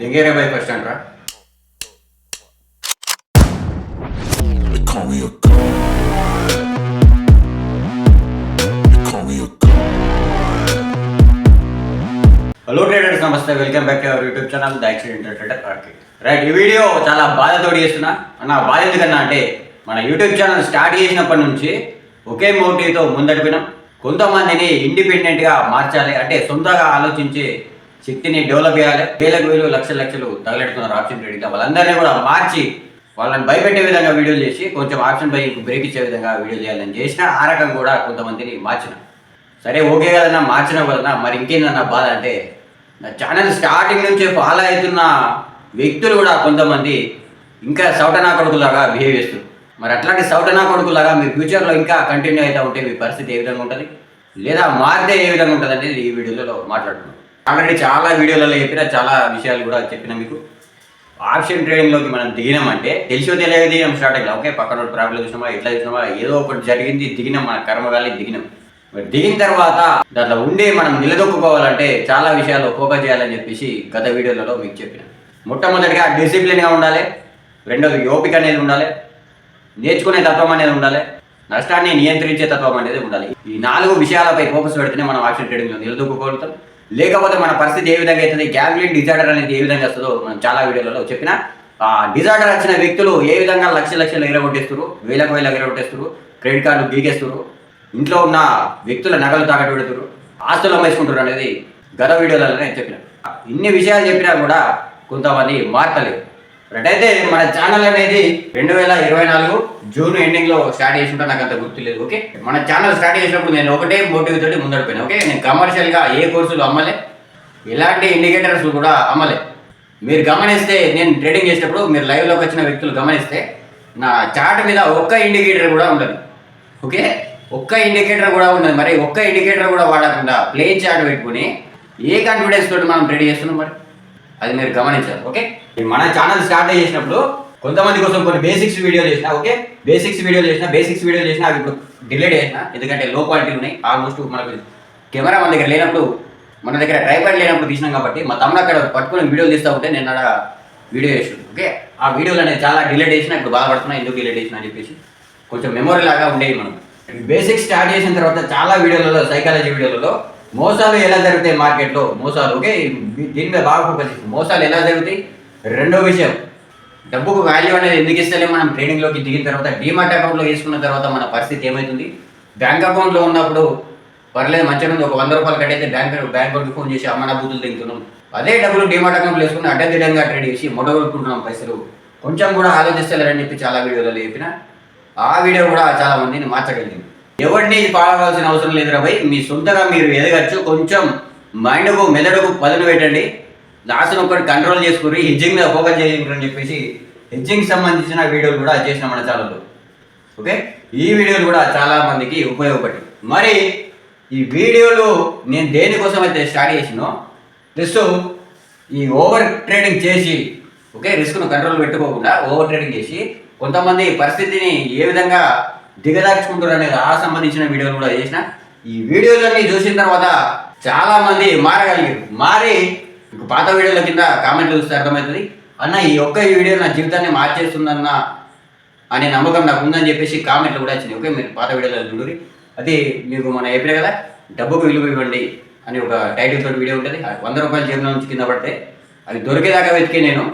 దిగేరే by first అంట్రా call me a hello traders నమస్తే welcome back to our YouTube channel the accident trader market right ఈ video చాలా బాధతోటి చేస్తున్నా. నా బాధ ఎందుకన్నా అంటే మన యూట్యూబ్ ఛానల్ స్టార్ట్ చేసినప్పటి నుంచి ఒకే మోటివ్తో ముందడిపినాం కొంతమందిని ఇండిపెండెంట్గా మార్చాలి. అంటే సొంతగా ఆలోచించి శక్తిని డెవలప్ చేయాలి. వేలకు వేలు లక్షల లక్షలు తగలెడుతున్నారు ఆప్షన్ ట్రేడింగ్ వాళ్ళందరినీ కూడా మార్చి వాళ్ళని భయపెట్టే విధంగా వీడియోలు చేసి కొంచెం ఆప్షన్ బై బ్రేక్ ఇచ్చే విధంగా వీడియో చేయాలని చేసిన ఆ రకం కూడా కొంతమందిని మార్చిన. సరే ఓకే కదన్నా మార్చిన వలన మరి ఇంకేందన్నా బాధ అంటే నా ఛానల్ స్టార్టింగ్ నుంచి ఫాలో అవుతున్న వ్యక్తులు కూడా కొంతమంది ఇంకా సౌటనా కొడుకులాగా బిహేవ్ చేస్తారు మరి అట్లాంటి సౌటనా కొడుకులాగా మీ ఫ్యూచర్లో ఇంకా కంటిన్యూ అవుతూ ఉంటే మీ పరిస్థితి ఏ విధంగా ఉంటుంది? లేదా మారితే ఏ విధంగా ఉంటుంది అనేది ఈ వీడియోలో మాట్లాడుతున్నాం ఆల్రెడీ చాలా వీడియోలలో చెప్పిన చాలా విషయాలు కూడా చెప్పిన మీకు. ఆప్షన్ ట్రేడింగ్లోకి మనం దిగినామంటే తెలిసో తెలియక దిగినాం స్టార్ట్ అయ్యి ఓకే పక్కన ప్రాబ్లం చూసినామా ఎట్లా చూసినామా ఏదో ఒకటి జరిగింది దిగినాం మన కర్మగాలి దిగినాం. మరి దిగిన తర్వాత దాంట్లో ఉండి మనం నిలదొక్కుకోవాలంటే చాలా విషయాలు ఫోకస్ చేయాలని చెప్పేసి గత వీడియోలలో మీకు చెప్పిన. మొట్టమొదటిగా డిసిప్లిన్గా ఉండాలి. రెండోది ఓపిక అనేది ఉండాలి. నేర్చుకునే తత్వం అనేది ఉండాలి. నష్టాన్ని నియంత్రించే తత్వం అనేది ఉండాలి. ఈ నాలుగు విషయాలపై ఫోకస్ పెడితేనే మనం ఆప్షన్ ట్రేడింగ్లో నిలదొక్కుకోగలుగుతాం. లేకపోతే మన పరిస్థితి ఏ విధంగా అవుతుంది? గ్యాంగ్లీన్ డిజార్డర్ అనేది ఏ విధంగా వస్తుందో మనం చాలా వీడియోలలో చెప్పిన. ఆ డిజార్డర్ వచ్చిన వ్యక్తులు ఏ విధంగా లక్ష లక్షలు ఎగరగొట్టేస్తారు వేలకు వేలకు ఎగరగొట్టేస్తారు క్రెడిట్ కార్డు గీకేస్తారు ఇంట్లో ఉన్న వ్యక్తుల నగలు తాకట్టు పెడుతున్నారు ఆస్తులు అమ్మేసుకుంటారు అనేది గత వీడియోలలో నేను చెప్పిన. ఇన్ని విషయాలు చెప్పినా కూడా కొంతమంది మార్తలేదు అయితే మన ఛానల్ అనేది రెండు వేల ఇరవై నాలుగు జూన్ ఎండింగ్లో స్టార్ట్ చేసుకుంటా నాకు అంత గుర్తులేదు ఓకే? మన ఛానల్ స్టార్ట్ చేసినప్పుడు నేను ఒకటే మోటివ్ తోటి ముందడిపోయాను ఓకే? నేను కమర్షియల్గా ఏ కోర్సులు అమ్మలే ఎలాంటి ఇండికేటర్స్ కూడా అమ్మలే. మీరు గమనిస్తే నేను ట్రేడింగ్ చేసేటప్పుడు మీరు లైవ్లోకి వచ్చిన వ్యక్తులు గమనిస్తే నా చార్ట్ మీద ఒక్క ఇండికేటర్ కూడా ఉండదు ఓకే? ఒక్క ఇండికేటర్ కూడా ఉండదు. మరి ఒక్క ఇండికేటర్ కూడా వాడకుండా ప్లేన్ చార్ట్ పెట్టుకుని ఏ కాన్ఫిడెన్స్ తోటి మనం ట్రేడ్ చేస్తున్నాం మరి? అది మీరు గమనించాలి ఓకే? మన ఛానల్ స్టార్ట్ చేసినప్పుడు కొంతమంది కోసం కొన్ని బేసిక్స్ వీడియో చేసిన ఓకే? బేసిక్స్ వీడియో చేసిన బేసిక్స్ వీడియో చేసిన అవి ఇప్పుడు డిలీట్ చేసిన ఎందుకంటే లో క్వాలిటీ ఉన్నాయి ఆల్మోస్ట్ మనకు కెమెరా మన దగ్గర లేనప్పుడు మన దగ్గర ట్రైపాడ్ లేనప్పుడు తీసినాం కాబట్టి మా తమ్ముడు అక్కడ పట్టుకుని వీడియోలు తీస్తూ ఉంటే నేను ఆడ వీడియో చేసాడు ఓకే? ఆ వీడియోలు అనేది చాలా డిలీట్ చేసిన ఇప్పుడు బాధపడుతున్నా ఎందుకు డిలీట్ చేసిన అని చెప్పేసి కొంచెం మెమొరీ లాగా ఉండేవి మనం బేసిక్స్ స్టార్ట్ చేసిన తర్వాత చాలా వీడియోలలో సైకాలజీ వీడియోలలో మోసాలు ఎలా జరుగుతాయి మార్కెట్లో? మోసాలు ఓకే? దీని మీద బాగా ఫోకస్ చేస్తాం. మోసాలు ఎలా జరుగుతాయి? రెండో విషయం. డబ్బుకు వాల్యూ అనేది ఎందుకు ఇస్తలే మనం ట్రేడింగ్లోకి దిగిన తర్వాత డీమార్ట్ అకౌంట్లో వేసుకున్న తర్వాత మన పరిస్థితి ఏమవుతుంది బ్యాంక్ అకౌంట్లో ఉన్నప్పుడు పర్లేదు మంచిగా ఉంది. ఒక వంద రూపాయలు కట్టయితే బ్యాంక్ బ్యాంక్ వాళ్ళకి ఫోన్ చేసి అమ్మ నా బూతులు తింటున్నాం. అదే డబ్బులు డీమార్ట్ అకౌంట్లో వేసుకుని అడ్డదిడ్డంగా ట్రేడ్ చేసి మొడగొట్టుకుంటున్నాం పైసలు. కొంచెం కూడా ఆలోచిస్తలేరని చెప్పి చాలా వీడియోలలో చెప్పిన. ఆ వీడియో కూడా చాలా మందిని మార్చగలిగింది. ఎవరిని ఫాలో అవ్వాల్సిన అవసరం లేదు రాబోయ్ మీ సొంతగా మీరు ఎదగచ్చు. కొంచెం మైండ్కు మెదడుకు పదును పెట్టండి. లాస్ట్ ఒకటి కంట్రోల్ చేసుకుని హెడ్జింగ్లో మీద ఫోకస్ చేయండి అని చెప్పేసి హెడ్జింగ్కి సంబంధించిన వీడియోలు కూడా చేసిన మన ఛానల్లో ఓకే? ఈ వీడియోలు కూడా చాలా మందికి ఉపయోగపడి. మరి ఈ వీడియోలు నేను దేనికోసం అయితే స్టార్ట్ చేసినో ప్లస్ ఈ ఓవర్ ట్రేడింగ్ చేసి ఓకే? రిస్క్ను కంట్రోల్ పెట్టుకోకుండా ఓవర్ ట్రేడింగ్ చేసి కొంతమంది పరిస్థితిని ఏ విధంగా దిగదార్చుకుంటారు అనేది ఆ సంబంధించిన వీడియోలు కూడా చేసిన. ఈ వీడియోలన్నీ చూసిన తర్వాత చాలా మంది మారగలిగారు. మారి పాత వీడియోల కింద కామెంట్లు చూస్తే అర్థమవుతుంది. అన్న ఈ ఒక్క ఈ వీడియో నా జీవితాన్ని మార్చేస్తుందన్న అనే నమ్మకం నాకు ఉందని చెప్పేసి కామెంట్లు కూడా వచ్చినాయి. ఓకే మీరు పాత వీడియోలో చూడండి. అది మీకు మన చెప్పిన కదా డబ్బుకు విలువ ఇవ్వండి అని ఒక టైటిల్ తోటి వీడియో ఉంటుంది. వంద రూపాయల జీవనం నుంచి కింద పడితే అది దొరికేదాకా వెతికే నేను.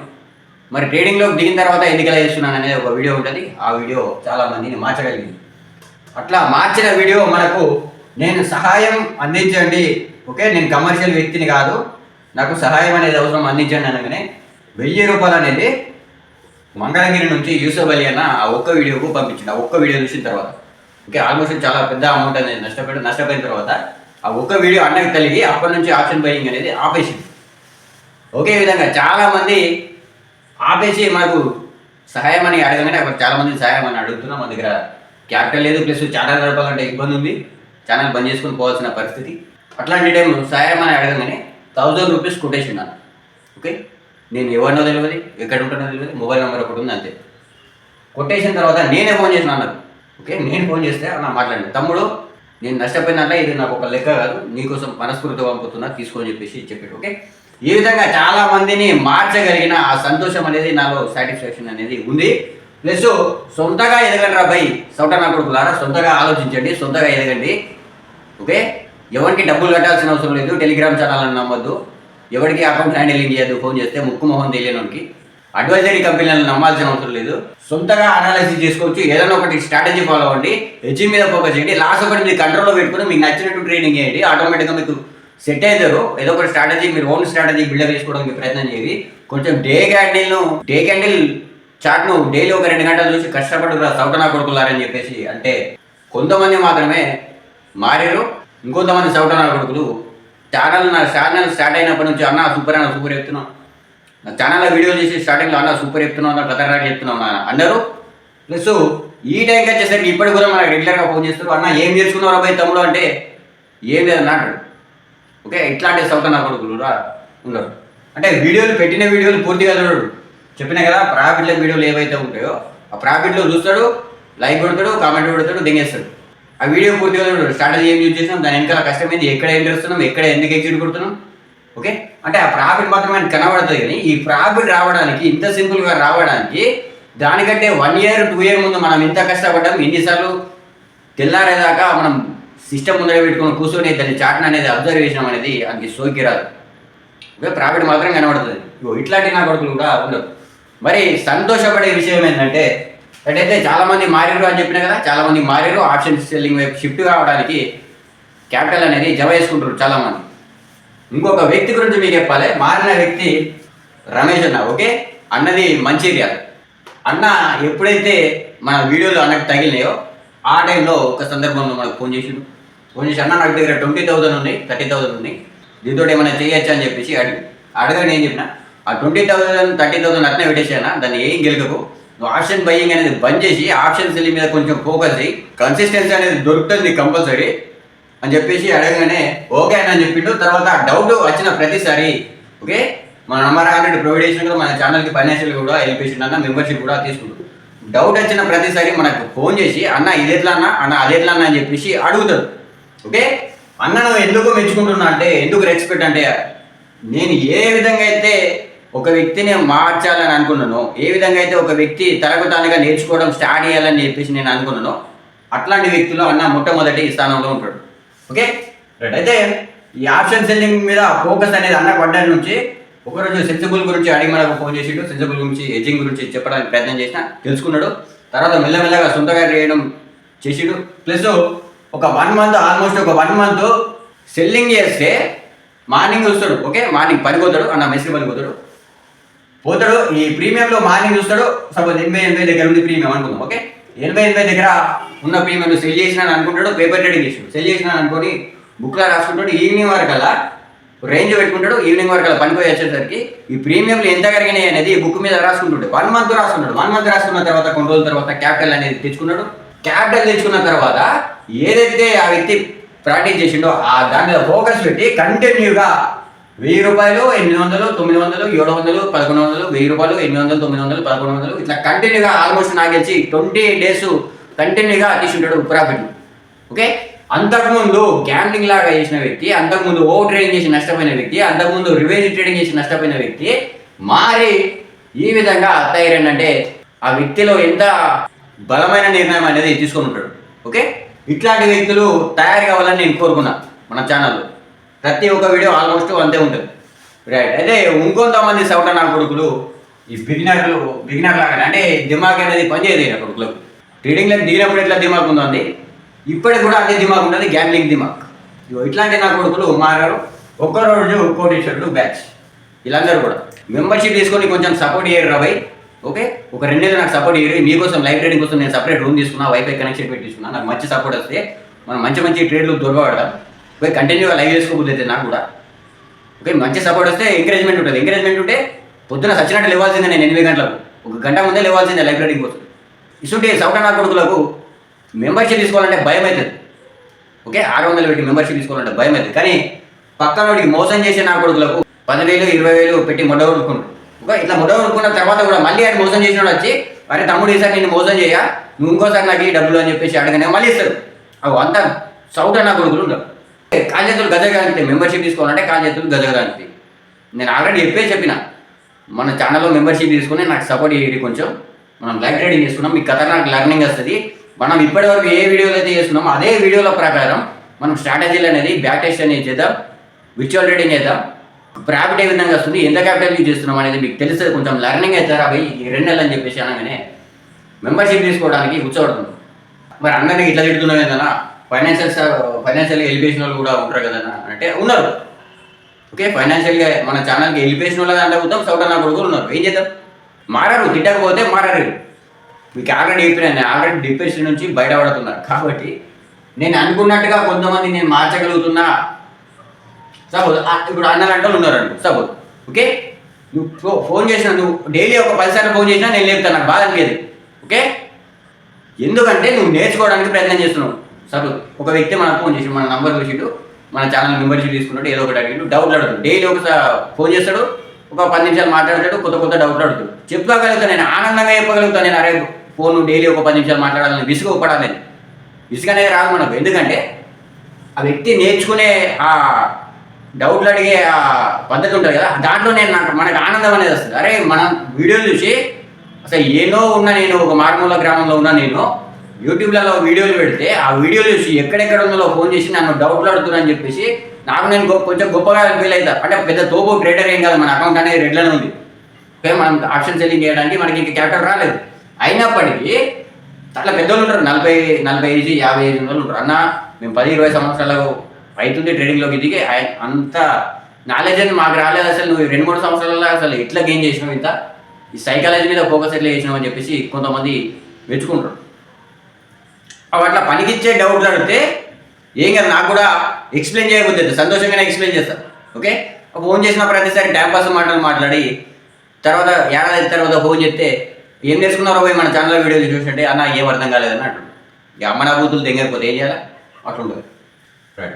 మరి ట్రేడింగ్లోకి దిగిన తర్వాత ఎందుకు చేస్తున్నాను అనేది ఒక వీడియో ఉంటుంది. ఆ వీడియో చాలా మందిని మార్చగలిగింది. అట్లా మార్చిన వీడియో మనకు నేను సహాయం అందించండి. ఓకే? నేను కమర్షియల్ వ్యక్తిని కాదు. నాకు సహాయం అనేది అవసరం అందించండి అనగానే వెయ్యి రూపాయలు అనేది మంగళగిరి నుంచి యూసఫ్ అలీ అన్న ఆ ఒక్క వీడియోకు పంపించింది. ఆ ఒక్క వీడియో చూసిన తర్వాత. ఓకే? ఆల్మోస్ట్ చాలా పెద్ద అమౌంట్ అనేది నష్టపోయి నష్టపోయిన తర్వాత ఆ ఒక్క వీడియో అన్నకి కలిగి అప్పటి నుంచి ఆప్షన్ బయింగ్ అనేది ఆపేసింది. ఒకే విధంగా చాలామంది ఆపేసి మనకు సహాయం అని అడగగానే అక్కడ చాలా మంది సహాయం అని అడుగుతున్నాం. మన దగ్గర క్యాపిటల్ లేదు ప్లస్ ఛానల్ నడపాలంటే ఇబ్బంది ఉంది. ఛానల్ బంద్ చేసుకుని పోవాల్సిన పరిస్థితి. అట్లాంటి టైం సహాయం అని అడగగానే థౌజండ్ రూపీస్ కొటేషన్ ఓకే? నేను ఎవరినో తెలియదు ఎక్కడ ఉంటానో తెలియదు మొబైల్ నెంబర్ ఒకటి ఉంది అంతే. కొట్టేసిన తర్వాత నేనే ఫోన్ చేసిన అన్నారు. ఓకే? నేను ఫోన్ చేస్తే నా మాట్లాడిన. తమ్ముడు నేను నష్టపోయినట్లే ఇది నాకు ఒక లెక్క కాదు. నీకోసం మనస్ఫూర్తిగా పంపుతున్నా తీసుకొని చెప్పేసి చెప్పాడు. ఓకే? ఈ విధంగా చాలా మందిని మార్చగలిగిన ఆ సంతోషం అనేది నాలో సాటిస్ఫాక్షన్ అనేది ఉంది. ప్లస్ సొంతగా ఎదగండి రా భయ్. నా కొడుకులారా? సొంతగా ఆలోచించండి సొంతగా ఎదగండి. ఓకే? ఎవరికి డబ్బులు కట్టాల్సిన అవసరం లేదు టెలిగ్రామ్ ఛానల్ అని నమ్మద్దు. ఎవరికి అకౌంట్ హ్యాండిలింగ్ చేయద్దు ఫోన్ చేస్తే ముక్కు మొహం తెలియనోనికి అడ్వైజరీ కంపెనీలను నమ్మాల్సిన అవసరం లేదు. సొంతగా అనాలిసిస్ చేసుకోవచ్చు. ఏదైనా ఒకటి స్ట్రాటజీ ఫాలో అవ్వండి. హెచ్ మీద ఫోకస్ చేయండి. లాస్ట్ ఒకటి మీరు కంట్రోల్లో పెట్టుకుని మీకు నచ్చినట్టు ట్రైనింగ్ చేయండి. ఆటోమేటిక్గా మీకు సెట్ అవుతారు ఏదో ఒక స్ట్రాటజీ మీరు ఓన్ స్ట్రాటజీ బిల్డప్ చేసుకోవడానికి ప్రయత్నం చేయండి. కొంచెం డే క్యాండిల్ను డే క్యాండిల్ చాట్ను డైలీ ఒక రెండు గంటలు చూసి కష్టపడుకురా సౌటనా కొడుకులారని చెప్పేసి అంటే కొంతమంది మాత్రమే మారారు. ఇంకొంతమంది సౌటనా కొడుకులు ఛానల్ నా ఛానల్ స్టార్ట్ అయినప్పటి నుంచి అన్న సూపర్ అన్న సూపర్ చెప్తున్నాం. నా ఛానల్లో వీడియో చేసి స్టార్టింగ్లో అన్న సూపర్ చెప్తున్నావు అన్న కథ చెప్తున్నావు అన్న అన్నారు. ప్లస్ ఈ టైంకి వచ్చేసరికి ఇప్పటికి కూడా మనకు రెగ్యులర్గా ఫోన్ చేస్తారు. అన్న ఏం చేసుకున్నావు అబ్బాయి తమ్ముడు అంటే ఏం లేదు అంటాడు. ఓకే ఇట్లాంటి సౌతన్న కొడుకులు రా ఉండరు అంటే వీడియోలు పెట్టిన వీడియోలు పూర్తిగా చూడడు చెప్పిన కదా ప్రాఫిట్ల వీడియోలు ఏవైతే ఉంటాయో ఆ ప్రాఫిట్లో చూస్తాడు లైక్ కొడతాడు కామెంట్ కొడతాడు దింగేస్తాడు. ఆ వీడియో పూర్తిగా చూడడు స్ట్రాటజీ ఏం యూజ్ చేసినాం దాని వెనకాల కష్టమైంది ఎక్కడ ఏం చేస్తున్నాం ఎక్కడ ఎందుకు ఎగ్జిట్ కొడుతున్నాం ఓకే? అంటే ఆ ప్రాఫిట్ మాత్రమే కనబడుతుంది కానీ ఈ ప్రాఫిట్ రావడానికి ఇంత సింపుల్గా రావడానికి దానికంటే వన్ ఇయర్ టూ ఇయర్ ముందు మనం ఇంత కష్టపడ్డాం ఎన్నిసార్లు తెల్లారేదాకా మనం సిస్టమ్ ముందర పెట్టుకుని కూర్చొని దాన్ని చాటన అనేది అబ్జర్వేషన్ అనేది అది సోకి రాదు. ఇక ప్రాఫిట్ మాత్రం కనబడుతుంది ఇగో ఇట్లాంటి నా కొడుకులు కూడా ఉండవు మరి సంతోషపడే విషయం ఏంటంటే అయితే చాలామంది మారిరు అని చెప్పిన కదా చాలామంది మారిరు ఆప్షన్ సెల్లింగ్ వైపు షిఫ్ట్ కావడానికి క్యాపిటల్ అనేది జమ చేసుకుంటారు చాలామంది ఇంకొక వ్యక్తి గురించి మీకు చెప్పాలి. మారిన వ్యక్తి రమేష్ అన్న ఓకే? అన్నది మంచిర్యాల అన్న ఎప్పుడైతే మన వీడియోలు అన్నకు తగిలినాయో ఆ టైంలో ఒక సందర్భంలో మనకు ఫోన్ చేసిండు. కొంచెం అన్న నాకు దగ్గర ట్వంటీ థౌసండ్ ఉంది థర్టీ థౌసండ్ ఉంది. దీంతో ఏమైనా చేయొచ్చు అని చెప్పేసి అడిగి అడగని ఏం చెప్పిన. ఆ ట్వంటీ థౌసండ్ థర్టీ థౌసండ్ అట్నే పెట్టేసానా దాన్ని ఏం గెలకకు నువ్వు ఆప్షన్ బయ్యింగ్ అనేది బంద్ చేసి ఆప్షన్ సెల్లింగ్ మీద కొంచెం ఫోకస్ చేయి. కన్సిస్టెన్సీ అనేది దొరుకుతుంది కంపల్సరీ అని చెప్పేసి అడగగానే ఓకే అని చెప్పిండు. తర్వాత డౌట్ వచ్చిన ప్రతిసారి ఓకే మన నంబర్ ఆల్రెడీ ప్రొవైడ్ చేసిన కూడా మన ఛానల్కి ఫైనాన్షియల్ కూడా హెల్ప్ చేసిండు అన్న మెంబర్షిప్ కూడా తీసుకుంటాడు డౌట్ వచ్చిన ప్రతిసారి మనకు ఫోన్ చేసి అన్న ఇది ఎట్లా అన్న? అన్న అది ఎట్లా అన్న? అని చెప్పేసి అడుగుతాడు. ఓకే? అన్న నువ్వు ఎందుకు మెచ్చుకుంటున్నా అంటే ఎందుకు రెస్పెక్ట్ అంటే నేను ఏ విధంగా అయితే ఒక వ్యక్తిని మార్చాలని అనుకున్నానో ఏ విధంగా అయితే ఒక వ్యక్తి తనకు తానుగా నేర్చుకోవడం స్టార్ట్ చేయాలని చెప్పేసి నేను అనుకున్నానో అట్లాంటి వ్యక్తులు అన్న మొట్టమొదటి స్థానంలో ఉంటాడు. ఓకే? రైట్ అయితే ఈ ఆప్షన్ సెల్లింగ్ మీద ఫోకస్ అనేది అన్న పడ్డాడి నుంచి ఒకరోజు సెన్సిబుల్ గురించి అడిగి మనకు ఫోన్ చేసిండు. సెన్సిబుల్ గురించి ఎడ్జింగ్ గురించి చెప్పడానికి ప్రయత్నం చేసిన తెలుసుకున్నాడు. తర్వాత మెల్లమెల్లగా సొంతగా చేయడం చేసిండు. ప్లస్ ఒక వన్ మంత్ ఆల్మోస్ట్ ఒక వన్ మంత్ సెల్లింగ్ చేస్తే మార్నింగ్ వస్తాడు ఓకే మార్నింగ్ పనిపోతాడు అన్న మెసేజ్ పనిపోతాడు పోతాడు. ఈ ప్రీమియంలో మార్నింగ్ చూస్తాడు. సపోజ్ ఎనభై ఎనభై దగ్గర ఉంది ప్రీమియం అనుకుందాం ఓకే ఎనభై ఎనభై దగ్గర ఉన్న ప్రీమియం సెల్ చేసినాను అనుకుంటాడు పేపర్ ట్రేడింగ్ చేసాడు సెల్ చేసినాను అనుకొని బుక్లో రాసుకుంటాడు. ఈవినింగ్ వరకు అలా రేంజ్ పెట్టుకుంటాడు. ఈవినింగ్ వరకు అలా పనిపోయి వచ్చేసరికి ఈ ప్రీమియంలు ఎంత కరిగినాయి అనేది బుక్ మీద రాసుకుంటాడు. వన్ మంత్ రాసుకుంటాడు. వన్ మంత్ రాసుకున్న తర్వాత కొన్ని రోజుల తర్వాత క్యాపిటల్ అనేది తెచ్చుకున్నాడు. క్యాపిటల్ తెచ్చుకున్న తర్వాత ఏదైతే ఆ వ్యక్తి ప్రాక్టీస్ చేసిండో ఆ దాని మీద ఫోకస్ పెట్టి కంటిన్యూగా వెయ్యి రూపాయలు ఎనిమిది వందలు తొమ్మిది వందలు ఏడు వందలు పదకొండు వందలు వెయ్యి రూపాయలు ఎనిమిది వందలు తొమ్మిది వందలు పదకొండు వందలు ఇట్లా కంటిన్యూగా ఆల్మోస్ట్ నాకు తెలిసి ట్వంటీ డేస్ కంటిన్యూగా తీసుకుంటాడు ప్రాఫిట్ ఓకే? అంతకుముందు గ్యాంబ్లింగ్ లాగా చేసిన వ్యక్తి అంతకుముందు ఓవర్ ట్రేడింగ్ చేసి నష్టపోయిన వ్యక్తి అంతకుముందు రివేజ్ ట్రేడింగ్ చేసి నష్టపోయిన వ్యక్తి మారి ఈ విధంగా తయారంటే ఆ వ్యక్తిలో ఎంత బలమైన నిర్ణయం అనేది తీసుకొని ఉంటాడు. ఓకే? ఇట్లాంటి వ్యక్తులు తయారు కావాలని నేను కోరుకున్నా మన ఛానల్లో ప్రతి ఒక్క వీడియో ఆల్మోస్ట్ అంతే ఉంటుంది. రైట్ అయితే ఇంకొంతమంది సౌట నా కొడుకులు ఈ బిగినర్లు బిగినర్ లాగానే అంటే దిమాగ్ అనేది పనిచేయదు నా కొడుకులకు. ట్రేడింగ్లకు దిగినప్పుడు ఎట్లా దిమాగ్ ఉందండి? ఇప్పటికి కూడా అదే దిమాగ్ ఉంటుంది గ్యాంబ్లింగ్ దిమాగ్. ఇగో ఇట్లాంటి నా కొడుకులు మారారు. ఒక్కరోజు రోజు కోటీశ్వరుడు బ్యాచ్. వీళ్ళందరూ కూడా. మెంబర్షిప్ తీసుకొని కొంచెం సపోర్ట్ చేయరు రాబాయ్ ఓకే? ఒక రెండు నాకు సపోర్ట్ చేయరు మీకోసం లైవ్ ట్రేడింగ్ కోసం నేను సపరేట్ రూమ్ తీసుకున్నా వైఫై కనెక్షన్ పెట్టించుకున్నా. నాకు మంచి సపోర్ట్ వస్తే మనం మంచి మంచి ట్రేడ్లు దొరకబడతాం. ఓకే కంటిన్యూగా లైవ్ చేసుకోబోతుంది నాకు కూడా. ఓకే మంచి సపోర్ట్ వస్తే ఎంకరేజ్మెంట్ ఉంటుంది. ఎంకరేజ్మెంట్ ఉంటే పొద్దున సచ్చినట్టు లేవాల్సిందే నేను ఎనిమిది గంటలకు. ఒక గంట ముందే లేవాల్సిందే లైవ్ ట్రేడింగ్ కోసం. ఇసుంటే సౌట నా కొడుకులకు మెంబర్షిప్ తీసుకోవాలంటే భయం అవుతుంది. ఓకే ఆరు వందలు పెట్టి మెంబర్షిప్ తీసుకోవాలంటే భయం అవుతుంది. కానీ పక్కనోడికి మోసం చేసే నా కొడుకులకు పదివేలు ఇరవై వేలు పెట్టి మొడ కొనుక్కుంటారు ఇట్లా మొదలు కొనుక్కున్న తర్వాత కూడా మళ్ళీ ఆయన మోసం చేసినాడు వచ్చి అరే తమ్ముడు ఈసారి నేను మోసం చేయ నువ్వు ఇంకోసారి నాకు ఈ డబ్బులు అని చెప్పేసి అడగనే మళ్ళీ ఇస్తారు. అవి అంతా సౌట నా కొడుకులు ఉండవు కాల్ చేతులు మెంబర్షిప్ తీసుకోవాలంటే కాల్ చేతులు నేను ఆల్రెడీ చెప్పే చెప్పిన మన ఛానల్లో మెంబర్షిప్ తీసుకుని నాకు సపోర్ట్ చేయండి కొంచెం. మనం లైక్ రైడింగ్ చేసుకున్నాం మీకు ఖతర్నాక్ లెర్నింగ్ వస్తుంది. మనం ఇప్పటివరకు ఏ వీడియోలు అయితే చేస్తున్నామో అదే వీడియోల ప్రకారం మనం స్ట్రాటజీలు అనేది బ్యాక్ టెస్ట్ అనేది చేద్దాం. విర్చువల్ రీడింగ్ చేద్దాం. ప్రాఫిట్ ఏ విధంగా వస్తుంది? ఎంత క్యాపిటల్ యూజ్ చేస్తున్నాం అనేది మీకు తెలుస్తుంది కొంచెం లెర్నింగ్ అవుతారు అవి రెండు నెలలు అని చెప్పేసి అనగానే మెంబర్షిప్ తీసుకోవడానికి కూర్చోబడుతుంది మరి అందరినీ ఇట్లా తిడుతున్నాం ఏదన్నా? ఫైనాన్షియల్ ఫైనాన్షియల్గా ఎలిపేషన్ వాళ్ళు కూడా ఉంటారు కదన్నా? అంటే ఉన్నారు. ఓకే ఫైనాన్షియల్గా మన ఛానల్కి వెళ్ళిపోయిన వాళ్ళు అంటే పోతాం సౌట నా కొడుకులు ఉన్నారు. ఏం చేద్దాం? మారారు తిట్టకపోతే మారారు. మీకు ఆల్రెడీ చెప్పిన ఆల్రెడీ డిప్రెషన్ నుంచి బయటపడుతున్నారు కాబట్టి నేను అనుకున్నట్టుగా కొంతమంది నేను మార్చగలుగుతున్నా. సపోజ్ ఇప్పుడు అన్న గంటలు ఉన్నారు సపోజ్ ఓకే? నువ్వు ఫోన్ చేసిన నువ్వు డైలీ ఒక పదిసార్లు ఫోన్ చేసినా నేను లేపుతాను నాకు బాధ అనిపించదు ఓకే? ఎందుకంటే నువ్వు నేర్చుకోవడానికి ప్రయత్నం చేస్తున్నావు. సపోజ్ ఒక వ్యక్తి మనకు ఫోన్ చేసి మన నంబర్ చూసిండు మన ఛానల్ మెంబర్షిప్ తీసుకున్నాడు ఏదో ఒకటి అడిగిండు డౌట్లు అడుగుతాడు డైలీ ఒకసారి ఫోన్ చేస్తాడు ఒక పది నిమిషాలు మాట్లాడతాడు కొత్త కొత్త డౌట్లు అడుగుతాడు చెప్పుకోగలుగుతాను నేను ఆనందంగా చెప్పగలుగుతాను నేను అరే ఫోన్ డైలీ ఒక పది నిమిషాలు మాట్లాడాలని విసుగు పడాలని విసుగు అనేది రాదు మనకు ఎందుకంటే ఆ వ్యక్తి నేర్చుకునే ఆ డౌట్లు అడిగే పద్ధతి ఉంటుంది కదా. దాంట్లో నేను నాకు మనకు ఆనందం అనేది వస్తుంది. అరే మనం వీడియోలు చూసి అసలు ఏనో ఉన్న నేను ఒక మారుమూల గ్రామంలో ఉన్న నేను యూట్యూబ్లలో వీడియోలు పెడితే ఆ వీడియోలు చూసి ఎక్కడెక్కడ ఉందో ఫోన్ చేసి నన్ను డౌట్లు అడుగుతున్నా అని చెప్పేసి నాకు నేను గొప్ప- కొంచెం గొప్పగా ఫీల్ అవుతా. అంటే పెద్ద తోపు ట్రేడర్ ఏం కాదు మన అకౌంట్ అనేది రెడ్లోనే ఉంది. ఓకే మనం ఆప్షన్ సెల్లింగ్ చేయడానికి మనకి ఇంకా క్యాపిటల్ రాలేదు. అయినప్పటికీ చాలా పెద్దోళ్ళు ఉంటారు. నలభై నలభై ఏజీ యాభై ఏజీ వాళ్ళు ఉంటారు. అన్న మేము పది ఇరవై సంవత్సరాలకు అవుతుంది ట్రేడింగ్లోకి దిగి అంత నాలెడ్జ్ అని మాకు రాలేదు అసలు. నువ్వు రెండు మూడు సంవత్సరాలలో అసలు ఎట్లా గెయిన్ చేసినావు ఇంత? ఈ సైకాలజీ మీద ఫోకస్ ఎట్లా చేసినావు అని చెప్పేసి కొంతమంది మెచ్చుకుంటారు అవి అట్లా పనికిచ్చే డౌట్లు అడిగితే ఏం కదా నాకు కూడా ఎక్స్ప్లెయిన్ చేయబోద్ది సంతోషంగానే ఎక్స్ప్లెయిన్ చేస్తాను ఓకే? ఫోన్ చేసిన ప్రతిసారి టైం పాస్ మాటలు మాట్లాడి తర్వాత ఏడాది తర్వాత ఫోన్ చేస్తే ఏం నేర్చుకున్నారో పోయి మన ఛానల్ వీడియోలు చూసినట్టే అన్న ఏం అర్థం కాలేదని అంటాడు ఇక అమ్మ నా బూతులు తెగకపోతే ఏం చేయాలి? అట్లుండదు.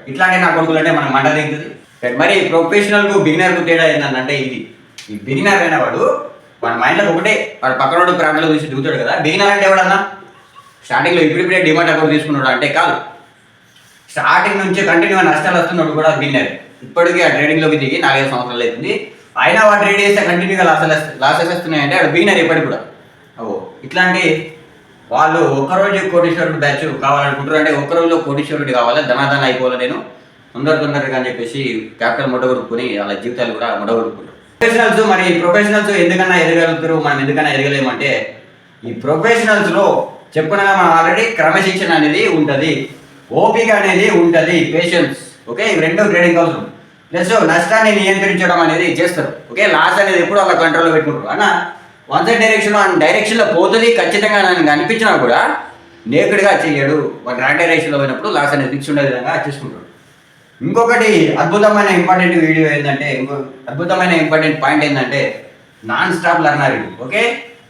ఇట్లాంటి నా కొడుకులు అంటే మనం మంట దిగుతుంది మరి ప్రొఫెషనల్కు బిగినర్కు తేడా ఏంటంటే ఇది ఈ బిగినర్ అయిన వాడు వాడి మైండ్లో ఒకటే వాడు పక్కనోడు ప్రాంతంలో చూసి దిగుతాడు కదా. బిగినర్ అంటే ఎవడన్నా? స్టార్టింగ్లో ఇప్పుడిప్పుడే డిమాండ్ అకౌంట్ తీసుకున్నాడు అంటే కాదు. స్టార్టింగ్ నుంచి కంటిన్యూ నష్టాలు వస్తున్నాడు కూడా బిగినర్ ఇప్పటికీ ఆ ట్రేడింగ్లోకి దిగి నాలుగైదు సంవత్సరాలు అవుతుంది. అయినా వాడు ట్రేడ్ చేస్తే కంటిన్యూగా లాసెస్ లాసెస్ వస్తున్నాయి అంటే వాడు బిగినర్ ఇప్పటికి కూడా. ఓ ఇట్లాంటి వాళ్ళు ఒక్కరోజు కోటీశ్వరుడు బ్యాచ్ కావాలనుకుంటారు అంటే ఒక్కరోజులో కోటీశ్వరుడు కావాలి? ధనాధన అయిపోవాలి నేను? తొందర తొందరగా అని చెప్పేసి క్యాపిటల్ ముడగొడుకుని వాళ్ళ జీవితాలు కూడా ముడగొడుకుంటారు ప్రొఫెషనల్స్ మరి ప్రొఫెషనల్స్ ఎందుకన్నా ఎదగలుగుతారు మనం ఎందుకన్నా ఎదగలేమంటే ఈ ప్రొఫెషనల్స్లో చెప్పుకున్నా మనం ఆల్రెడీ క్రమశిక్షణ అనేది ఉంటుంది. ఓపిక అనేది ఉంటుంది. పేషెన్స్ ఓకే ఇవి రెండు ట్రేడింగ్ అవసరం ప్లస్ నష్టాన్ని నియంత్రించడం అనేది చేస్తారు ఓకే లాస్ అనేది ఎప్పుడు వాళ్ళ కంట్రోల్లో పెట్టుకుంటారు. అన్న వన్ సైడ్ డైరెక్షన్ వన్ డైరెక్షన్లో పోతుంది ఖచ్చితంగా నాకు అనిపించినా కూడా నేకుడుగా చెయ్యడు వన్ రాంగ్ డైరెక్షన్లో పోయినప్పుడు లాస్ అనేది ఫిక్స్ ఉండే విధంగా చేసుకుంటాడు ఇంకొకటి అద్భుతమైన ఇంపార్టెంట్ వీడియో ఏంటంటే ఇంకో అద్భుతమైన ఇంపార్టెంట్ పాయింట్ ఏంటంటే non stop learner okay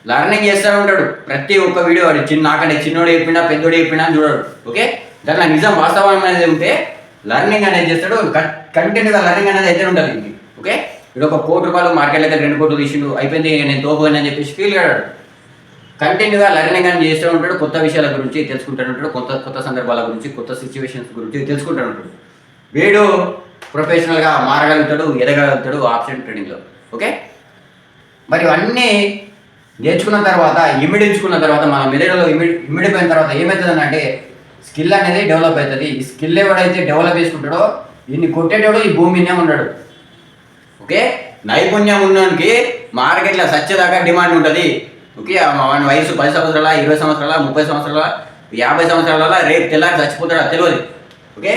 learning చేస్తూ ఉంటాడు. ప్రతి ఒక్క వీడియో వాడు చిన్న నాకంటే చిన్నోడు చెప్పినా పెద్దోడు చెప్పినా అని చూడడు ఓకే దాంట్లో నిజం వాస్తవం అనేది ఉంటే లర్నింగ్ అనేది చేస్తాడు కంటిన్యూగా లర్నింగ్ అనేది అయితే ఉంటుంది. ఓకే ఇక్కడ ఒక కోటి రూపాయలు మార్కెట్ లెక్క రెండు కోట్లు తీసిండు. అయిపోయింది నేను తోపోయిన అని చెప్పేసి ఫీల్ కాడాడు కంటిన్యూగా లర్నింగ్ అని చేస్తూ ఉంటాడు కొత్త విషయాల గురించి తెలుసుకుంటూ ఉంటాడు కొత్త కొత్త సందర్భాల గురించి కొత్త సిచ్యువేషన్స్ గురించి తెలుసుకుంటూ ఉంటాడు. వీడు ప్రొఫెషనల్గా మారగలుగుతాడు ఎదగలుగుతాడు ఆప్షన్ ట్రేడింగ్లో ఓకే? మరి ఇవన్నీ నేర్చుకున్న తర్వాత ఇమిడించుకున్న తర్వాత మన మెదడులో ఇమిడి ఇమిడిపోయిన తర్వాత ఏమవుతుంది అంటే స్కిల్ అనేది డెవలప్ అవుతుంది. ఈ స్కిల్ ఎవడైతే డెవలప్ చేసుకుంటాడో దీన్ని కొట్టేటోడు ఈ భూమినే ఉన్నాడు. ఓకే? నైపుణ్యం ఉన్నోనికి మార్కెట్లో సత్యదాకా డిమాండ్ ఉంటుంది. ఓకే ఆ వాని వయసు పది సంవత్సరాల ఇరవై సంవత్సరాల ముప్పై సంవత్సరాల యాభై సంవత్సరాల రేపు తెల్లారి చచ్చిపోతాడా తెలియదు ఓకే?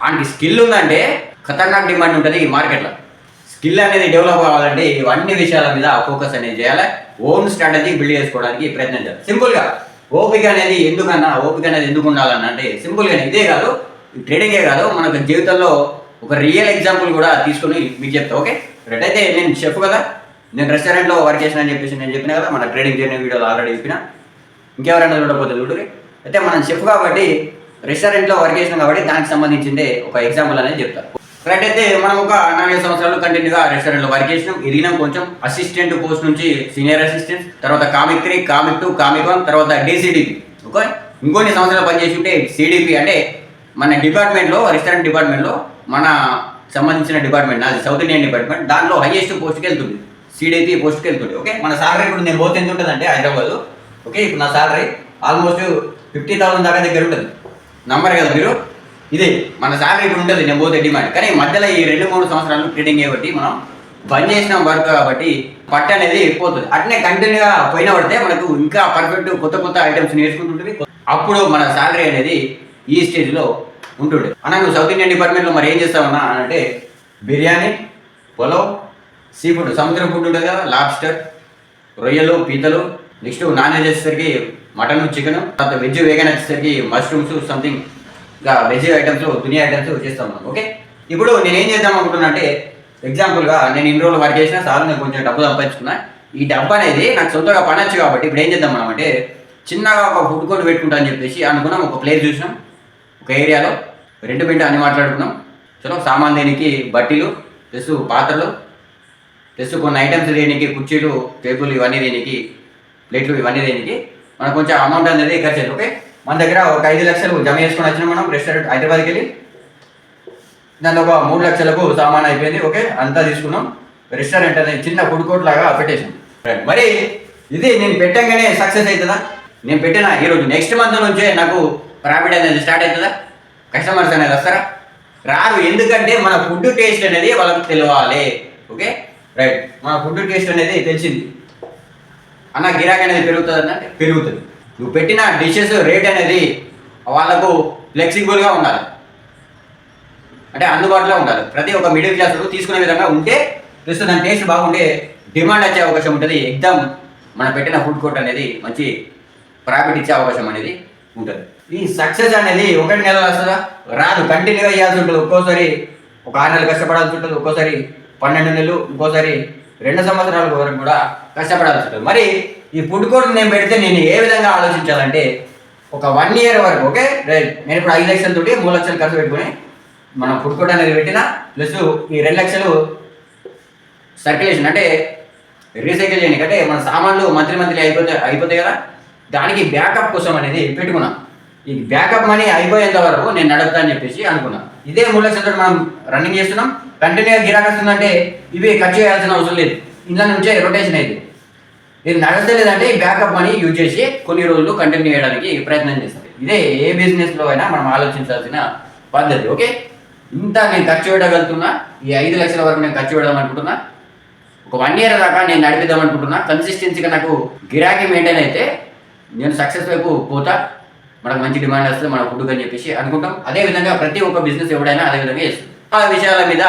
వానికి స్కిల్ ఉందంటే ఖతర్నాక్ డిమాండ్ ఉంటుంది ఈ మార్కెట్లో. స్కిల్ అనేది డెవలప్ కావాలంటే ఇవన్నీ విషయాల మీద ఫోకస్ అనేది చేయాలి. ఓన్ స్ట్రాటజీ బిల్డ్ చేసుకోవడానికి ప్రయత్నం చేయాలి. సింపుల్గా ఓపిక అనేది ఎందుకన్నా ఓపిక అనేది ఎందుకు ఉండాలన్నా అంటే సింపుల్గా ఇదే కాదు ట్రేడింగే కాదు మనకు జీవితంలో ఒక రియల్ ఎగ్జాంపుల్ కూడా తీసుకొని మీకు చెప్తా ఓకే? రెడ్ అయితే నేను చెప్పు కదా నేను రెస్టారెంట్లో వర్క్ చేసిన అని చెప్పేసి నేను చెప్పిన కదా మన ట్రేడింగ్ జర్నీ వీడియోలో ఆల్రెడీ చెప్పిన. ఇంకెవరైనా చూడకపోతే చూడరు అయితే మనం చెఫ్ కాబట్టి రెస్టారెంట్లో వర్క్ చేసినాం కాబట్టి దానికి సంబంధించిందే ఒక ఎగ్జాంపుల్ అనేది చెప్తా. రైట్ అయితే మనం ఒక నాలుగు సంవత్సరాలు కంటిన్యూగా రెస్టారెంట్లో వర్క్ చేసినాం. ఎదిగినాం కొంచెం అసిస్టెంట్ పోస్ట్ నుంచి సీనియర్ అసిస్టెంట్ తర్వాత కామిక్ త్రీ కామిక్ టూ కామిక్ వన్ తర్వాత డీసీడీపీ ఓకే? ఇంకొన్ని సంవత్సరాలు పనిచేసి ఉంటే సిడిపి అంటే మన డిపార్ట్మెంట్లో రెస్టారెంట్ డిపార్ట్మెంట్లో మన సంబంధించిన డిపార్ట్మెంట్ నాది సౌత్ ఇండియన్ డిపార్ట్మెంట్ దాంట్లో హైయెస్ట్ పోస్ట్కి వెళ్తుంది సిడిపి పోస్ట్కి వెళ్తుంది ఓకే మన సాలరీ ఇప్పుడు నేను పోతే ఎంత ఉంటుంది అంటే హైదరాబాద్ ఓకే ఇప్పుడు నా సాలరీ ఆల్మోస్ట్ ఫిఫ్టీ థౌసండ్ దాకా దగ్గర ఉంటుంది. నంబర్ కదా మీరు? ఇది మన సాలరీ ఇప్పుడు ఉంటుంది నేను పోతే డిమాండ్ కానీ మధ్యలో ఈ రెండు మూడు సంవత్సరాలు ట్రేడింగ్ కాబట్టి మనం బంద్ చేసిన వర్క్ కాబట్టి పట్టు అనేది పోతుంది. అట్నే కంటిన్యూగా పోయిన పడితే మనకు ఇంకా పర్ఫెక్ట్ కొత్త కొత్త ఐటమ్స్ నేర్చుకుంటుంటుంది. అప్పుడు మన సాలరీ అనేది ఈ స్టేజ్లో ఉంటుండే. అన్న నువ్వు సౌత్ ఇండియన్ డిపార్ట్మెంట్లో మరి ఏం చేస్తావన్నా అని అంటే బిర్యానీ పొలం సీ ఫుడ్ సముద్రం ఫుడ్ ఉంటుంది కదా లాబ్స్టర్ రొయ్యలు పీతలు. నెక్స్ట్ నాన్ వెజ్ వచ్చేసరికి మటన్ చికెన్ తర్వాత వెజ్ వేగన్ వచ్చేసరికి మష్రూమ్స్ సంథింగ్ ఇంకా వెజ్ ఐటమ్స్ దునియా ఐటమ్స్ చేస్తాం మనం ఓకే ఇప్పుడు నేను ఏం చేద్దాం అనుకుంటున్నా అంటే ఎగ్జాంపుల్గా నేను ఇన్ని రోజులు వర్క్ చేసిన సార్ నేను కొంచెం డబ్బు సంపాదించుకున్నా. ఈ డబ్బు అనేది నాకు సొంతగా పనొచ్చు కాబట్టి ఇప్పుడు ఏం చేద్దాం మనం అంటే చిన్నగా ఒక ఫుడ్ కోర్ట్ పెట్టుకుంటా అని చెప్పేసి అనుకున్నాం ఒక ప్లేస్ చూసినాం ఒక ఏరియాలో రెండు బింట అని మాట్లాడుకున్నాం. చలో సామాన్ దేనికి బట్టీలు ప్లస్ పాత్రలు ప్లస్ కొన్ని ఐటమ్స్ దేనికి కుర్చీలు టేబుల్ ఇవన్నీ దేనికి ప్లేట్లు ఇవన్నీ దేనికి మనకు కొంచెం అమౌంట్ అనేది ఖర్చు ఓకే? మన దగ్గర ఒక ఐదు లక్షలు జమ చేసుకొని వచ్చినాం మనం రెస్టారెంట్ హైదరాబాద్కి వెళ్ళి. దాంట్లో ఒక మూడు లక్షలకు సామాన్ అయిపోయింది ఓకే? అంతా తీసుకున్నాం. రెస్టారెంట్ అనేది చిన్న ఫుడ్ కోర్ట్ లాగా పెట్టేసాం మరి ఇది నేను పెట్టంగానే సక్సెస్ అవుతుందా? నేను పెట్టిన ఈరోజు నెక్స్ట్ మంత్ నుంచే నాకు ప్రాఫిట్ అనేది స్టార్ట్ అవుతుందా? కస్టమర్స్ అనేది వస్తారా? రారు. ఎందుకంటే మన ఫుడ్ టేస్ట్ అనేది వాళ్ళకి తెలియాలి ఓకే? రైట్. మన ఫుడ్ టేస్ట్ అనేది తెలిసింది. అన్న గిరాకీ అనేది పెరుగుతుంది అంటే పెరుగుతుంది. నువ్వు పెట్టిన డిషెస్ రేట్ అనేది వాళ్ళకు ఫ్లెక్సిబుల్గా ఉండాలి. అంటే అందుబాటులో ఉండాలి. ప్రతి ఒక్క మిడిల్ క్లాస్ తీసుకునే విధంగా ఉంటే ప్లస్ దాని టేస్ట్ బాగుంటే డిమాండ్ వచ్చే అవకాశం ఉంటుంది. ఎగ్జామ్ మనం పెట్టిన ఫుడ్ కోర్ట్ అనేది మంచి ప్రాఫిట్ ఇచ్చే అవకాశం అనేది ఉంటుంది ఈ సక్సెస్ అనేది ఒకటి నెల వస్తుందా రాదు కంటిన్యూగా చేయాల్సి ఉంటుంది. ఒక్కోసారి ఒక ఆరు నెలలు కష్టపడాల్సి ఉంటుంది. ఒక్కోసారి పన్నెండు నెలలు ఇంకోసారి రెండు సంవత్సరాల వరకు కూడా కష్టపడాల్సి ఉంటుంది. మరి ఈ ఫుడ్ కోర్ట్ నేను పెడితే నేను ఏ విధంగా ఆలోచించాలంటే ఒక వన్ ఇయర్ వరకు ఓకే? రైట్ నేను ఇప్పుడు ఐదు లక్షల తోటి మూడు లక్షలు ఖర్చు పెట్టుకుని మనం ఫుడ్ కోర్ట్ అనేది పెట్టిన ప్లస్ ఈ రెండు లక్షలు సర్క్యులేషన్ అంటే రీసైకిల్ చేయడానికి అంటే మన సామాన్లు మంత్లీ మంత్లీ అయిపోతే అయిపోతాయి కదా? దానికి బ్యాకప్ కోసం అనేది పెట్టుకున్నాం. ఈ బ్యాకప్ మనీ అయిపోయేంత వరకు నేను నడుపుతా అని చెప్పేసి అనుకున్నాం. ఇదే మూడు లక్షలతో మనం రన్నింగ్ చేస్తున్నాం. కంటిన్యూగా గిరాకొస్తుందంటే ఇవి ఖర్చు చేయాల్సిన అవసరం లేదు. ఇందులో నుంచే రొటేషన్ అయింది. ఇది నడచలేదంటే ఈ బ్యాకప్ మనీ యూజ్ చేసి కొన్ని రోజులు కంటిన్యూ చేయడానికి ప్రయత్నం చేస్తాం. ఇదే ఏ బిజినెస్లో అయినా మనం ఆలోచించాల్సిన పద్ధతి ఓకే? ఇంత నేను ఖర్చు పెట్టగలుగుతున్నా. ఈ ఐదు లక్షల వరకు నేను ఖర్చు పెడదాం అనుకుంటున్నా. ఒక వన్ ఇయర్ దాకా నేను నడిపిద్దాం అనుకుంటున్నా. కన్సిస్టెన్సీగా నాకు గిరాకీ మెయింటైన్ అయితే నేను సక్సెస్ వైపు పోతా మనకు మంచి డిమాండ్ వస్తుంది మన ఫుడ్ అని చెప్పేసి అనుకుంటాం. అదే విధంగా ప్రతి ఒక్క బిజినెస్ ఎవడైనా అదే విధంగా చేస్తుంది. ఆ విషయాల మీద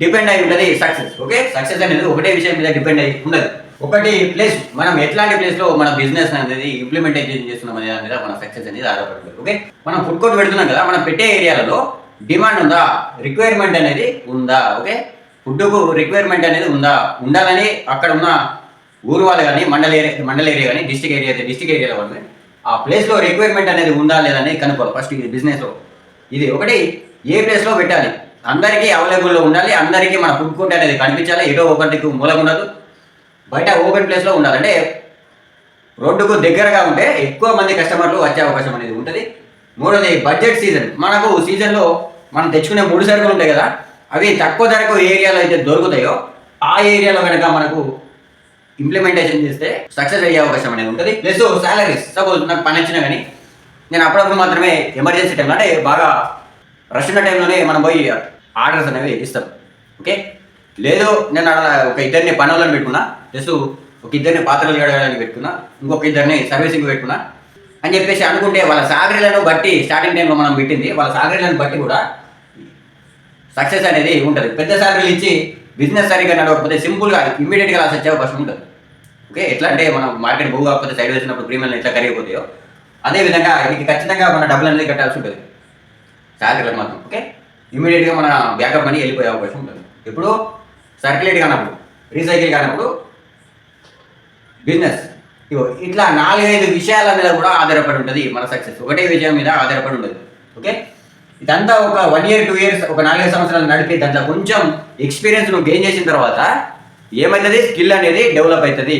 డిపెండ్ అయి ఉంటుంది సక్సెస్ ఓకే సక్సెస్ అనేది ఒకటే విషయం మీద డిపెండ్ అయి ఉండదు. ఒకటి ప్లేస్ మనం ఎట్లాంటి ప్లేస్లో మన బిజినెస్ అనేది ఇంప్లిమెంటేషన్ చేస్తున్నాం అనే దాని మీద మన సక్సెస్ అనేది ఆధారపడుతుంది ఓకే మనం ఫుడ్ కోర్ట్ పెడుతున్నాం కదా మనం పెట్టే ఏరియాలలో డిమాండ్ ఉందా? రిక్వైర్మెంట్ అనేది ఉందా ఓకే ఫుడ్కు రిక్వైర్మెంట్ అనేది ఉందా? ఉండాలని అక్కడ ఉన్న ఊరు వాళ్ళు కానీ మండల ఏరియా మండల ఏరియా కానీ డిస్టిక్ ఏరియా అయితే డిస్టిక్ ఏరియాలో వాళ్ళు ఆ ప్లేస్లో రిక్వైర్మెంట్ అనేది ఉందా లేదని కనుక్కోవాలి. ఫస్ట్ ఇది బిజినెస్లో ఇది ఒకటి ఏ ప్లేస్లో పెట్టాలి? అందరికీ అవైలబుల్లో ఉండాలి. అందరికీ మన ఫుడ్ కోర్ట్ అనేది కనిపించాలి. ఏదో ఒకటికి మూలం ఉండదు. బయట ఓపెన్ ప్లేస్లో ఉండాలి. అంటే రోడ్డుకు దగ్గరగా ఉంటే ఎక్కువ మంది కస్టమర్లు వచ్చే అవకాశం అనేది ఉంటుంది. మూడోది బడ్జెట్ సీజన్ మనకు సీజన్లో మనం తెచ్చుకునే మూడు సరుకులు ఉంటాయి కదా అవి తక్కువ ధరకు ఏ ఏరియాలో అయితే దొరుకుతాయో ఆ ఏరియాలో కనుక మనకు ఇంప్లిమెంటేషన్ చేస్తే సక్సెస్ అయ్యే అవకాశం అనేది ఉంటుంది. ప్లస్ సాలరీస్ సపోజ్ నాకు పని వచ్చినా కానీ నేను అప్పుడప్పుడు మాత్రమే ఎమర్జెన్సీ టైంలో అంటే బాగా రష్ ఉన్న టైంలోనే మనం పోయి ఆర్డర్స్ అనేవి ఇస్తాం. ఓకే లేదు నేను అలా ఒక ఇద్దరిని పనులను పెట్టుకున్నా ప్లస్ ఒక ఇద్దరిని పాత్రలు కడగడానికి పెట్టుకున్నా ఇంకొక ఇద్దరిని సర్వీసింగ్ పెట్టుకున్నా అని చెప్పేసి అనుకుంటే వాళ్ళ సాలరీలను బట్టి స్టార్టింగ్ టైంలో మనం పెట్టింది. వాళ్ళ సాలరీలను బట్టి కూడా సక్సెస్ అనేది ఉంటుంది. పెద్ద సాలరీలు ఇచ్చి బిజినెస్ సరిగ్గా నడవకపోతే సింపుల్గా ఇమీడియట్గా లాస్ వచ్చే అవకాశం ఉంటుంది. ఓకే? ఎట్లా అంటే మనం మార్కెట్ భూ కాకపోతే సైడ్ వేసినప్పుడు ప్రీమియం ఎట్లా కరిగిపోతాయో? అదే విధంగా ఇది ఖచ్చితంగా మన డబ్బులు అనేది కట్టాల్సి ఉంటుంది. శాలరీలకు మాత్రం ఓకే? ఇమీడియట్గా మన బ్యాకప్ మనీ వెళ్ళిపోయే అవకాశం ఉంటుంది. ఇప్పుడు సర్క్యులేట్ కానప్పుడు రీసైకిల్ కానప్పుడు బిజినెస్ ఇగో ఇట్లా నాలుగైదు విషయాల మీద కూడా ఆధారపడి ఉంటుంది మన సక్సెస్ ఒకటే విషయం మీద ఆధారపడి ఉండదు ఓకే? ఇదంతా ఒక వన్ ఇయర్ టూ ఇయర్స్ ఒక నాలుగైదు సంవత్సరాలు నడిపి దాంట్లో కొంచెం ఎక్స్పీరియన్స్ నువ్వు గెయిన్ చేసిన తర్వాత ఏమవుతుంది స్కిల్ అనేది డెవలప్ అవుతుంది.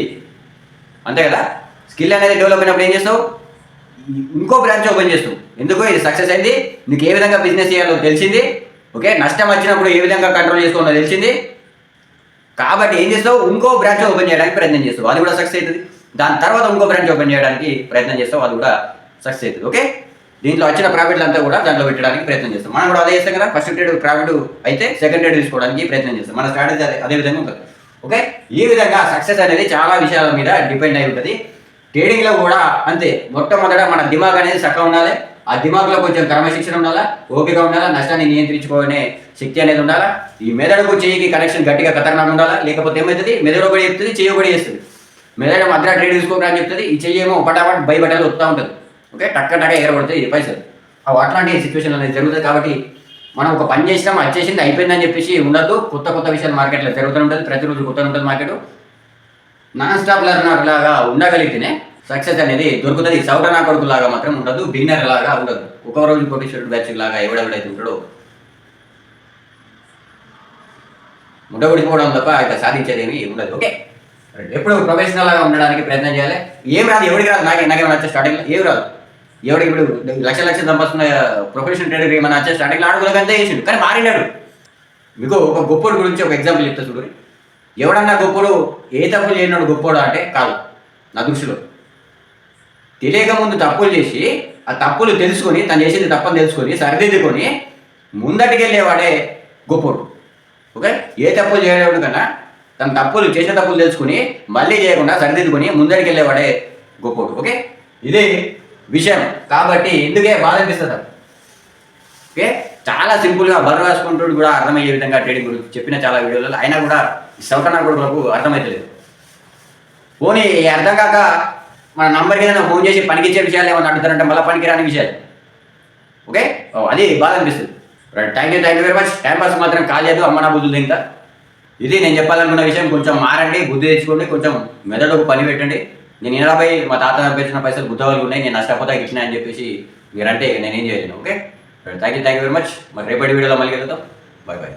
అంతే కదా? స్కిల్ అనేది డెవలప్ అయినప్పుడు ఏం చేస్తావు? ఇంకో బ్రాంచ్ ఓపెన్ చేస్తావు. ఎందుకు? ఇది సక్సెస్ అయింది. నీకు ఏ విధంగా బిజినెస్ చేయాలో తెలిసింది. ఓకే నష్టం వచ్చినప్పుడు ఏ విధంగా కంట్రోల్ చేసుకోవాలో తెలిసింది. కాబట్టి ఏం చేస్తావు? ఇంకో బ్రాంచ్ ఓపెన్ చేయడానికి ప్రయత్నం చేస్తావు. అది కూడా సక్సెస్ అవుతుంది. దాని తర్వాత ఇంకో బ్రాంచ్ ఓపెన్ చేయడానికి ప్రయత్నం చేస్తావు. అది కూడా సక్సెస్ అవుతుంది. ఓకే దీంట్లో వచ్చిన ప్రాఫిట్లు అంతా కూడా దాంట్లో పెట్టడానికి ప్రయత్నం చేస్తాం. మనం కూడా అదే చేస్తాం కదా? ఫస్ట్ ట్రేడ్ ప్రాఫిట్ అయితే సెకండ్ ట్రేడ్ తీసుకోవడానికి ప్రయత్నం చేస్తాం. మన స్ట్రాటజీ అదే విధంగా ఉంటుంది. ఓకే? ఈ విధంగా సక్సెస్ అనేది చాలా విషయాల మీద డిపెండ్ అయి ఉంటుంది. ట్రేడింగ్లో కూడా అంతే మొట్టమొదట మన దిమాగ్ అనేది చక్కగా ఉండాలి. ఆ దిమాగ్లో కొంచెం క్రమశిక్షణ ఉండాలా ఓపిక ఉండాలా నష్టాన్ని నియంత్రించుకునే శక్తి అనేది ఉండాలా. ఈ మెదడుకు చెయ్యికి కనెక్షన్ గట్టిగా ఖతర్నాక్ ఉండాలా లేకపోతే ఏమవుతుంది? మెదడు ఒకటి చెప్తుంది చెయ్యి ఒకటి చేస్తుంది. మెదడు మధ్య ట్రేడ్ తీసుకోకరా అని చెప్తుంది ఈ చెయ్యి ఏమో పటాపట్ బై వస్తూ ఉంటుంది. ఓకే? టక్క టక్క ఎగరబడుతుంది ఇది పైసలు. అవి అట్లాంటి సిచ్యువేషన్ అనేది జరుగుతుంది కాబట్టి మనం ఒక పని చేసినాం అది చేసింది అయిపోయిందని చెప్పేసి ఉండదు కొత్త కొత్త విషయాలు మార్కెట్లో జరుగుతూ ఉంటుంది ప్రతిరోజు కొత్త ఉంటుంది మార్కెట్ నాన్ స్టాప్ లర్నర్ లాగా ఉండగలిగితేనే సక్సెస్ అనేది దొరుకుతుంది. సౌర నా కొడుకు లాగా మాత్రం ఉండదు బిగినర్ లాగా ఉండదు ఒక రోజు కోటేశ్వరుడు బ్యాచ్ లాగా ఎవడెవడైతే ఉంటాడో. ముడగొడిపోవడం తప్ప ఇక సాధించేదేమి ఉండదు. ఓకే ఎప్పుడు ప్రొఫెషనల్ లాగా ఉండడానికి ప్రయత్నం చేయాలి. ఏం రాదు ఎవరికి రాదు నాకు నాకేమైనా వచ్చే స్టార్టింగ్లో ఏం రాదు. ఎవడు ఇప్పుడు లక్ష లక్ష సంపాదిస్తున్న ప్రొఫెషనల్ ట్రేడర్ ఏమైనా వచ్చే స్టార్టింగ్ ఆడుకోలేక అంతే చేసిండు కానీ మారినాడు మీకు ఒక గొప్పోడు గురించి ఒక ఎగ్జాంపుల్ చెప్తా చూడు. ఎవడన్నా గొప్పోడు ఏ తప్పులు చేయనాడు గొప్పోడు అంటే కాదు నా దృష్టిలో. తెలియక ముందు తప్పులు చేసి ఆ తప్పులు తెలుసుకొని తను చేసింది తప్పని తెలుసుకొని సరిదిద్దుకొని ముందటికెళ్ళేవాడే గొప్పోడు. ఓకే? ఏ తప్పులు చేయడం కన్నా తన తప్పులు చేసిన తప్పులు తెలుసుకుని మళ్ళీ చేయకుండా సరిదిద్దుకొని ముందరికి వెళ్ళేవాడే గొప్పోడు. ఓకే? ఇదే విషయం. కాబట్టి ఎందుకే బాధ అనిపిస్తుంది ఓకే? చాలా సింపుల్గా బరువు రాసుకుంటూ కూడా అర్థమయ్యే విధంగా ట్రేడింగ్ గురించి చెప్పిన చాలా వీడియోలలో అయినా కూడా సౌకర్య కూడా మనకు అర్థమవుతలేదు పోనీ అర్థం కాక మన నంబర్కి ఏదైనా ఫోన్ చేసి పనికిచ్చే విషయాలు ఏమైనా అడుగుతారంటే మళ్ళీ పనికిరాని విషయాలు. ఓకే? అది బాధ అనిపిస్తుంది. Thank you thank you very much time pass మాత్రం కాలేదు అమ్మ నా బుద్ధులు ఇంకా ఇది నేను చెప్పాలనుకున్న విషయం కొంచెం మారండి బుద్ధి తెచ్చుకోండి కొంచెం మెదడుకు పని పెట్టండి. నేను ఎనభై మా తాత పంపించిన పైసలు బుద్ధవాళ్ళు ఉన్నాయి నేను నష్టపోతా ఇచ్చిన అని చెప్పేసి మీరంటే నేనేం చేయలేను okay? Thank you thank you very much మరి రేపటి వీడియోలో మళ్ళీ వెళ్తాం బాయ్ బాయ్